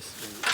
Yes.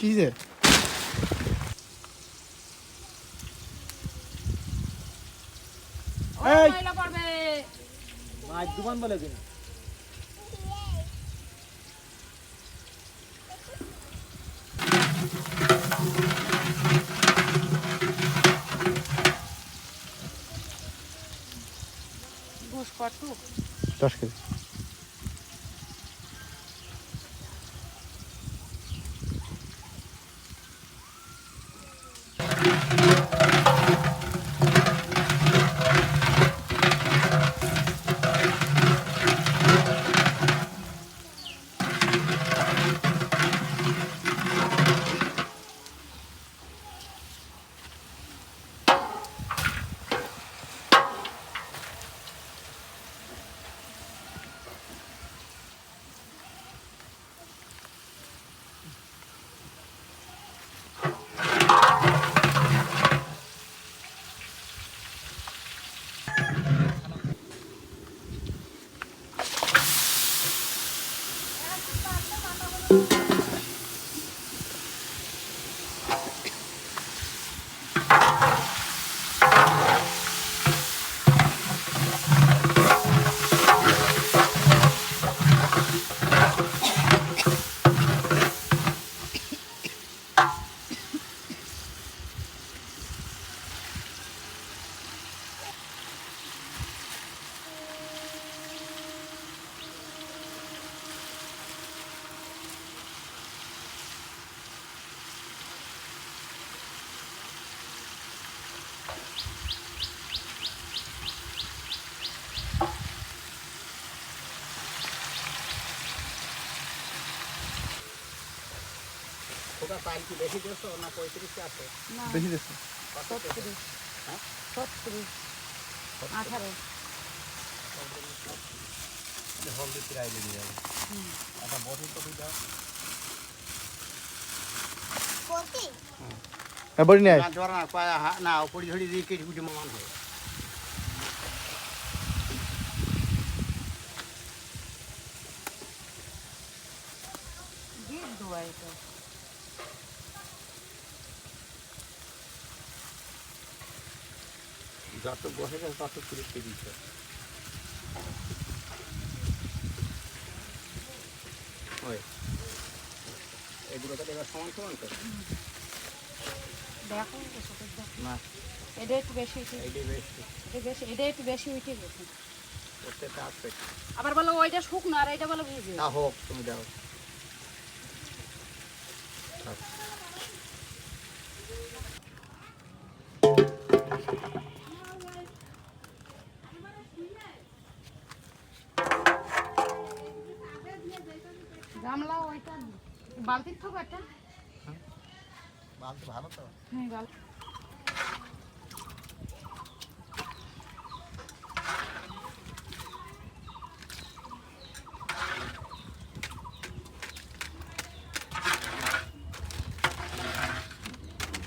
কি যে মাছ দোকান বলে কিনা দশ কেজি। ওটা পাইল কি বেশি করছ না পঁয়ত্রিশটা আছে? না বেশি দিচ্ছে ছত্রিশ। ছত্রিশ। আঠারো। হলদি প্রায় লেগে যাবে। একটা বড় তো দাও। কোটি হ্যাঁ বড়ি না পায়া না উপরি ঝড়ি দিয়ে কেটে কুটে মান হয়। দিয়ে দেওয়া এটা। যত বসে তত কুড়িতে দিচ্ছে ওই। এগুলো তো এবার সমান সমান তো? দেখো না। এটা একটু বেশি বেশ। এটা বেশি এটা একটু বেশি উঠে গেছে আবার বলো ওইটা শুকনো আর এটা বলো ভিজে। তা হোক তুমি দাও ওইটা বালতির থাকো একটা। ভালো তো। হুম ভালো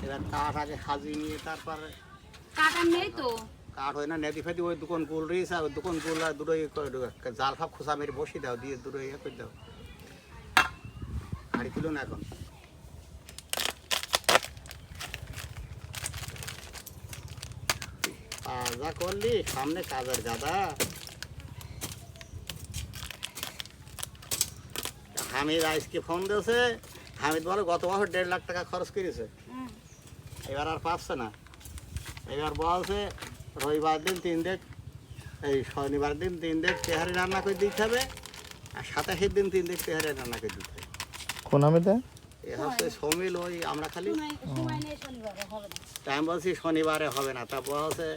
এবার কাঠ আগে সাজিয়ে নিয়ে তারপরে কাটার নেই তো। কাঠ হয় না নেদি ফেদি ওই দোকান গুল রয়েছে দোকান গুল আর দুটো করে দেবো। জাল ফাপ খোসা মেরে বসিয়ে দাও দিয়ে দুটো ইয়ে করে দাও। হাড়ি তুলো না এখন। যা করলি সামনে কাজের গাদা হামিদ আজকে ফোন দিয়েছে। হামিদ বলে গত বছর দেড় লাখ টাকা খরচ করেছে। এবার আর পাচ্ছে না। এবার বলছে রবিবার দিন তিন দেখ এই শনিবার দিন তিন দেখ তেহারি রান্না করে দিতে হবে আর সাতাশের দিন তিন দেখ তেহারি রান্না করে দিতে হবে। কোন আমি দা এ হচ্ছে সমিল ওই আমরা খালি সময় সময় শনিবারে হবে না। তা আমি বলছি শনিবারে হবে না তা বলছে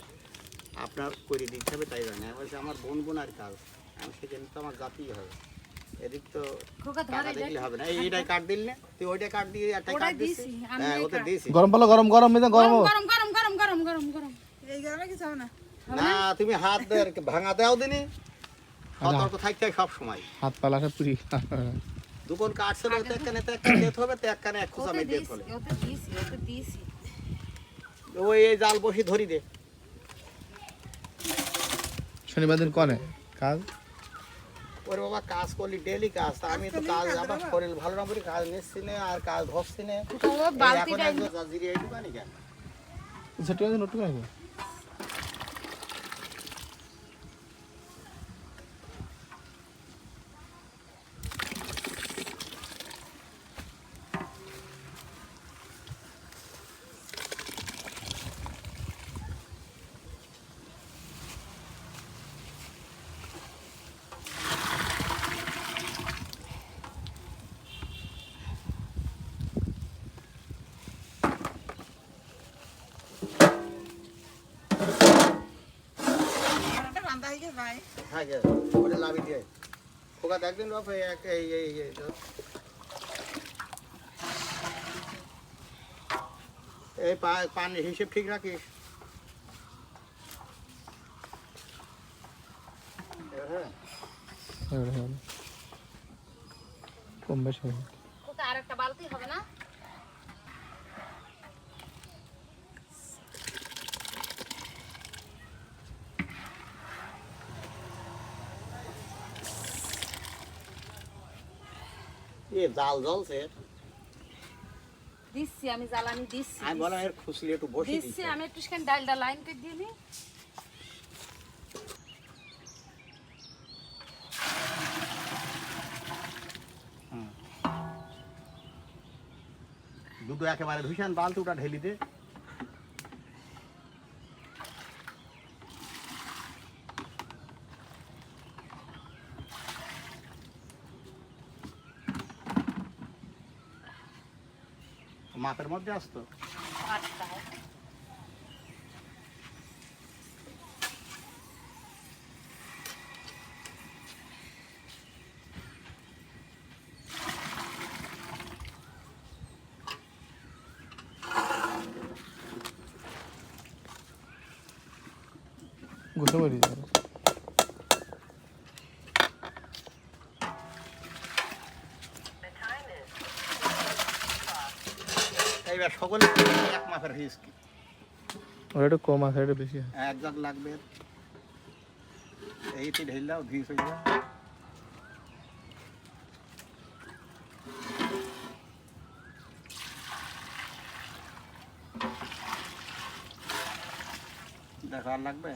আপনার করে দিতে হবে তাই জানি। বলছি আমার বোন বোনার কাজ আমি সেখানে তো আমার জাতিই হবে। এদিক তো টাকা দেখলে হবে না। এই এইটাই কাট দিল না? তুই কাট দিয়ে একটা ওটাই কাট দিচ্ছি হ্যাঁ ওটা গরম পালো গরম গরম মেদা গরম। গরম গরম গরম গরম গরম গরম গরম। এই গরমে কিছু হবে না। না? তুমি হাত আর ভাঙা দাও দিনি। সতর্ক থাকতে সব সময়। হাত পালা পুরি দুকন তো একখানে দিতে হবে তো একখানে এক খোসা ওতে মেয়ে দিতে ওতে দিছি ওতে দিছি ওই এই জাল বসি ধরি দে। শনিবার দিন কনে? কাজ? ওরে বাবা কাজ করলি ডেলি কাজ। তা আমি তো কাজ আমার শরীর ভালো না বলি কাজ নিচ্ছি না আর কাজ ধরছি না। এখন এইটুকু আনি কেন? সেটি নটু নাকি একটা রান্না হয়ে গেছে ভাই হ্যাঁ গে, ওটা লাভি দিয়ে। খোকা একদিন বাপ এই এক- এই এই এই এই পা- পানির হিসেব ঠিক রাখিস। হ্যাঁ। হবে, হবে। কম বেশি হবে। খোকা আরেকটা বালতি হবে না? এ জাল জ্বলছে। দিচ্ছি আমি জ্বালানি দিচ্ছি আমি বললাম এর খুশলি একটু বসে দিচ্ছি। আমি একটু সেখানে ডালটা লাইন করে দিয়ে নিই। দুটো একেবারে ধুইসান বালতিটা ঢেলি দে। মাপের মধ্যে আসতো আটটা গুছো করি যাবে এইবার সকলে এক মাপের হিসকি ওটা একটু কম আছে এটা বেশি এক জাগ লাগবে। এইটি ঢেললাও ধীস হয়ে যাবে। দেখো আর লাগবে?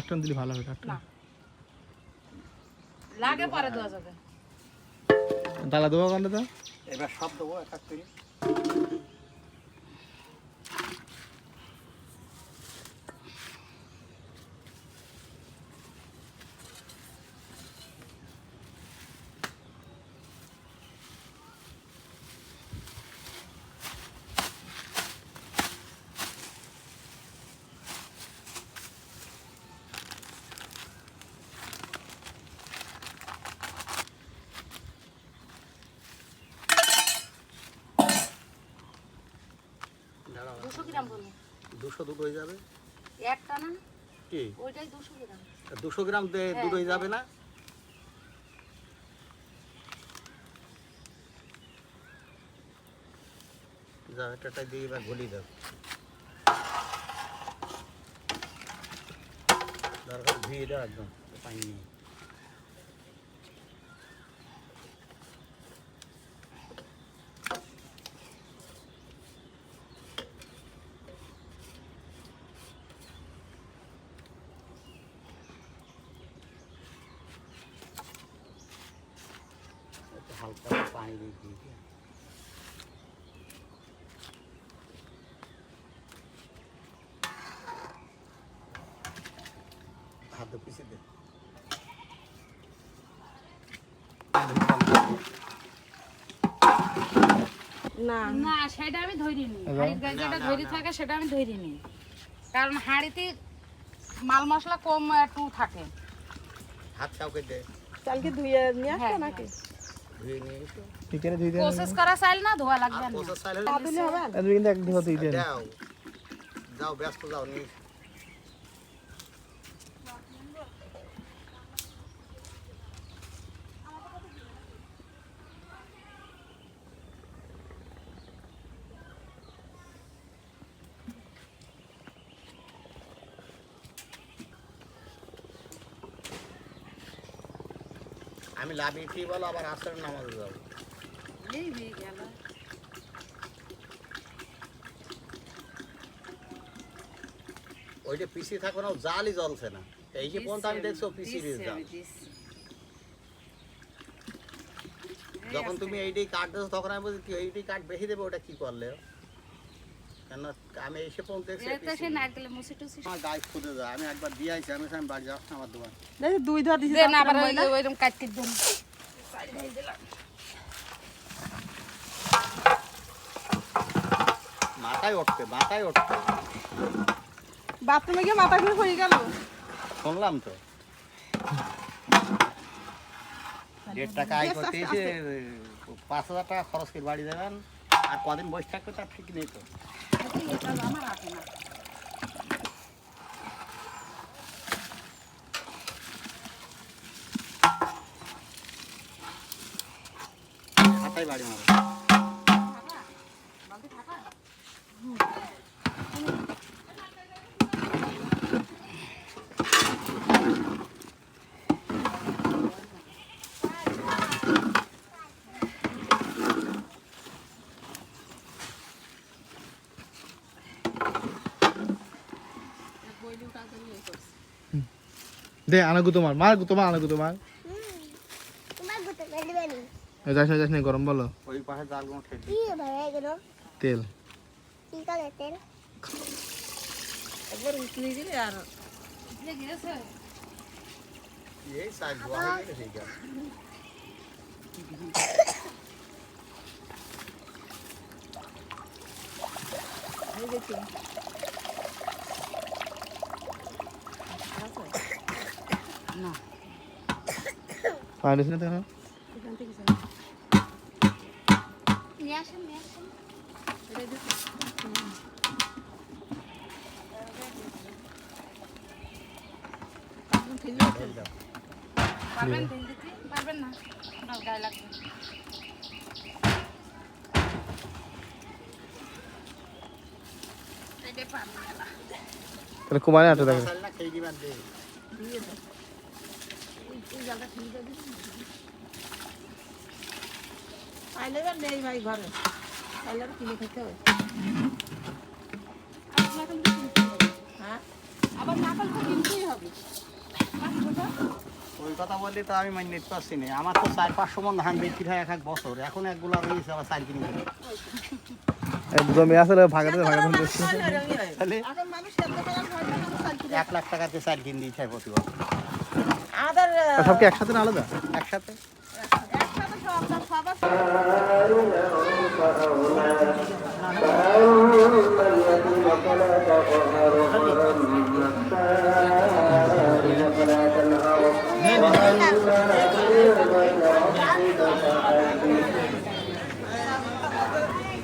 একটা দিলে ভালো হবে একটা। লাগে পরে দেওয়া যাবে। দেবো তো এবার সব দেবো এক এক দুশো দুটো হয়ে যাবে। একটা না? কি? ওইটাই গ্রাম। দুশো গ্রাম দে- হ্যাঁ, হয়ে যাবে না? যাও এটা দিয়ে এবার ঘুলিয়ে দাও। দরকার দাও একদম পানি নিয়ে একটু হালকা পানি দিয়ে দিয়ে দিও। হাত দিয়ে পিছিয়ে দে না। না সেটা আমি ধরিনি? হাড়ির গায়ে যেটা ধরি থাকে সেটা আমি ধরিনি। কারণ হাঁড়িতে মাল মশলা কম একটু থাকে। হাত কাউকে চালকে ধুয়ে নিয়ে আসতো হ্যাঁ, নাকি? প্রসেস করা চাইল না ধোয়া লাগবে না। চাইলে হবে। কিন্তু একদিন যাও ব্যস্ত যাও নিয়ে আমি লাভিয়ে খেয়ে বলো আবার আসরের নামাজে যাব। এই হয়ে গেল ওইটা পিছিয়ে থাকবে না জালই জ্বলছে না। এই যে পর্যন্ত আমি দেখছ পিছিয়ে দিয়ে জাল যখন তুমি এইটাই কাট দেছো তখন আমি বলছি এইটাই কাট বেশি দেবে ওটা কি করলে? কেন? আমি এসে পর্যন্ত আমার গায়ে খুঁজে যায়। আমি একবার দিয়ে আইছি আমি আমি বাড়ি যাচ্ছি আমার দোকান। দেখি দুই ধর দিছি দেন আবার ওই ওইরকম কাটতে দেন মাথায় উঠতে মাথায় উঠতে। বাথরুমে গিয়ে মাথা ঘুরে হয়ে গেল। শুনলাম তো। দেড় টাকা আয় করতে এসে পাঁচ হাজার টাকা খরচ করে বাড়ি দেবেন আর কদিন বসে থাকবে তার ঠিক নেই তো। আমার আছে না হাতাই বাড়ি মারো দে আনাগু তোমার। মার তোমার আনাগু তোমার। যাস না যাস না গরম বলো। ওই পাশে ভাবে এগুলো তেল কি তেল। একবার উঠলে গেলে আর গেছে এই সাইড হয়ে গেলে ঠিক আছে হয়ে গেছে না পানিস না দেখো এখান থেকে যা। নিয়ে আসেন নিয়ে আসেন একদম ফেলে দিতে। ঢেলে দাও। পারবেন দিতে? পারবেন না। গায়ে লাগবে। না। তাহলে কুমারে আটো দেখো। পাইলে এবার নেই ভাই ঘরে পাইলে আর কিনে খেতে হবে আপনাকে তো কিনতে হবে। হ্যাঁ আবার নাকাল তো কিনতেই হবে ওই কথা বললে তো আমি মানে নিতে পারছি না আমার তো চার পাঁচশো মন ধান বিক্রি হয় এক এক বছর এখন একগুলো রয়েছে আবার চার কিনে। জমি আসলে ভাগাতে ভাগাতে তাহলে। এক লাখ টাকাতে চার কিনে দিতে প্রতি বছর আমাদের আহ, সব কি একসাথে না আলাদা একসাথে একসাথে সব সব সবার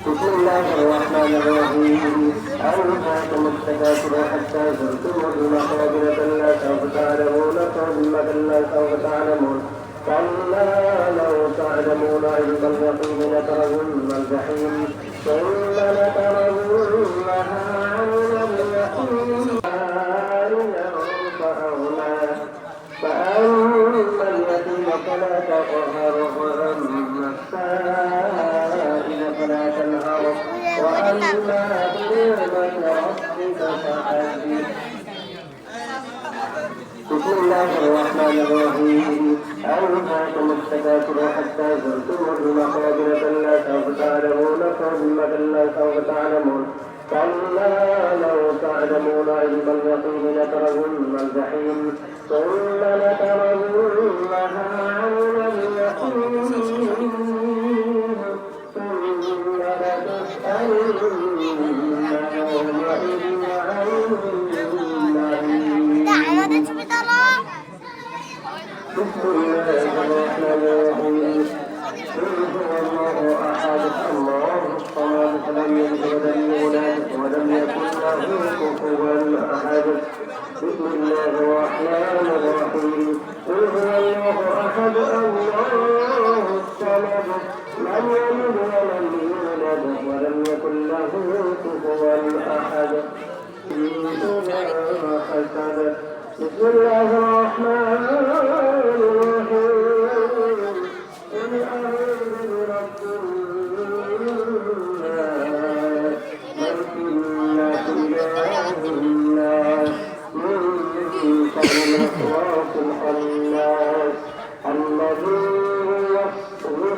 بسم الله الرحمن الرحيم ألهاكم التكاثر حتى زرتم المقابر كلا سوف تعلمون ثم كلا سوف تعلمون كلا لو تعلمون علم اليقين لترون الجحيم ثم لترونها عين اليقين فأولى فأما اليتيم فلا تقهر وأما السائل فلا تنهر وأما بسم الله الرحمن الرحيم ألهاكم التكاثر حتى زرتم المقابر كلا سوف تعلمون ثم كلا سوف تعلمون كلا لو تعلمون علم اليقين لترون الجحيم ثم لترونها عين اليقين لم يلد ولم يولد ولم يكن له كفوا احد بسم الله الرحمن الرحيم الله احد لم يلد ولم يولد ولم يكن له كفوا احد بسم الله الرحمن